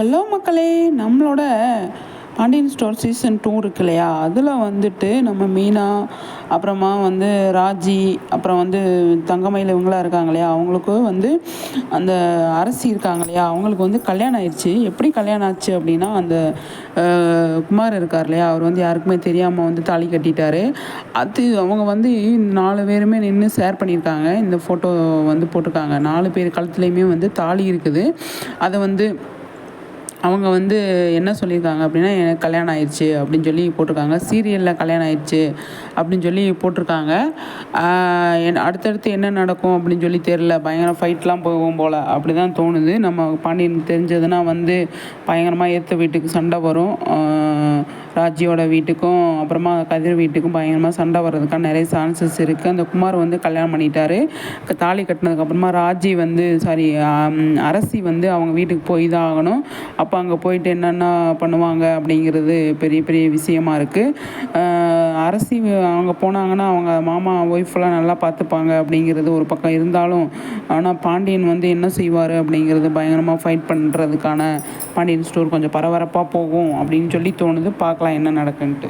Hello மக்களே நம்மளோட Pandian store season two இருக்கு இல்லையா? அதில் வந்துட்டு நம்ம மீனா அப்புறமா வந்து ராஜி அப்புறம் வந்து தங்கமயில் இவங்களாம் இருக்காங்க இல்லையா? அவங்களுக்கு வந்து அந்த அரசி இருக்காங்க இல்லையா? அவங்களுக்கு வந்து கல்யாணம் ஆயிடுச்சு. எப்படி கல்யாணம் ஆச்சு அப்படின்னா அந்த குமார் இருக்கார் இல்லையா? அவர் வந்து யாருக்குமே தெரியாமல் வந்து தாலி கட்டிட்டாரு. அது அவங்க வந்து நாலு பேருமே நின்று ஷேர் பண்ணியிருக்காங்க. இந்த ஃபோட்டோ வந்து போட்டிருக்காங்க. நாலு பேர் கழுத்துலேயுமே வந்து தாலி இருக்குது. அதை வந்து அவங்க வந்து என்ன சொல்லியிருக்காங்க அப்படின்னா எனக்கு கல்யாணம் ஆயிடுச்சு அப்படின்னு சொல்லி போட்டிருக்காங்க. சீரியலில் கல்யாணம் ஆயிடுச்சு அப்படின்னு சொல்லி போட்டிருக்காங்க. என் அடுத்தடுத்து என்ன நடக்கும் அப்படின்னு சொல்லி தெரில பயங்கர ஃபைட்லாம் போகும் போல். அப்படி தான் தோணுது. நம்ம பாண்டியன் தெரிஞ்சதுன்னா வந்து பயங்கரமாக ஏற்ற வீட்டுக்கு சண்டை வரும். ராஜியோட வீட்டுக்கும் அப்புறமா கதிர் வீட்டுக்கும் பயங்கரமாக சண்டை வர்றதுக்கான நிறைய சான்சஸ் இருக்குது அந்த குமார் வந்து கல்யாணம் பண்ணிட்டாரு. தாலி கட்டினதுக்கப்புறமா ராஜி வந்து சாரி அரசி வந்து அவங்க வீட்டுக்கு போய் தான் ஆகணும். அப்போ அங்கே போயிட்டு என்னென்ன பண்ணுவாங்க அப்படிங்கிறது பெரிய பெரிய விஷயமா இருக்குது அரசி அவங்க போனாங்கன்னா அவங்க மாமா ஒய்ஃபெல்லாம் நல்லா பார்த்துப்பாங்க அப்படிங்கிறது ஒரு பக்கம் இருந்தாலும் ஆனால் பாண்டியன் வந்து என்ன செய்வார் அப்படிங்கிறது பயங்கரமாக ஃபைட் பண்ணுறதுக்கான பாண்டியன் ஸ்டோர் கொஞ்சம் பரபரப்பாக போகும் அப்படின்னு சொல்லி தோணுது. பார்க்கலாம் என்ன நடக்குன்ட்டு.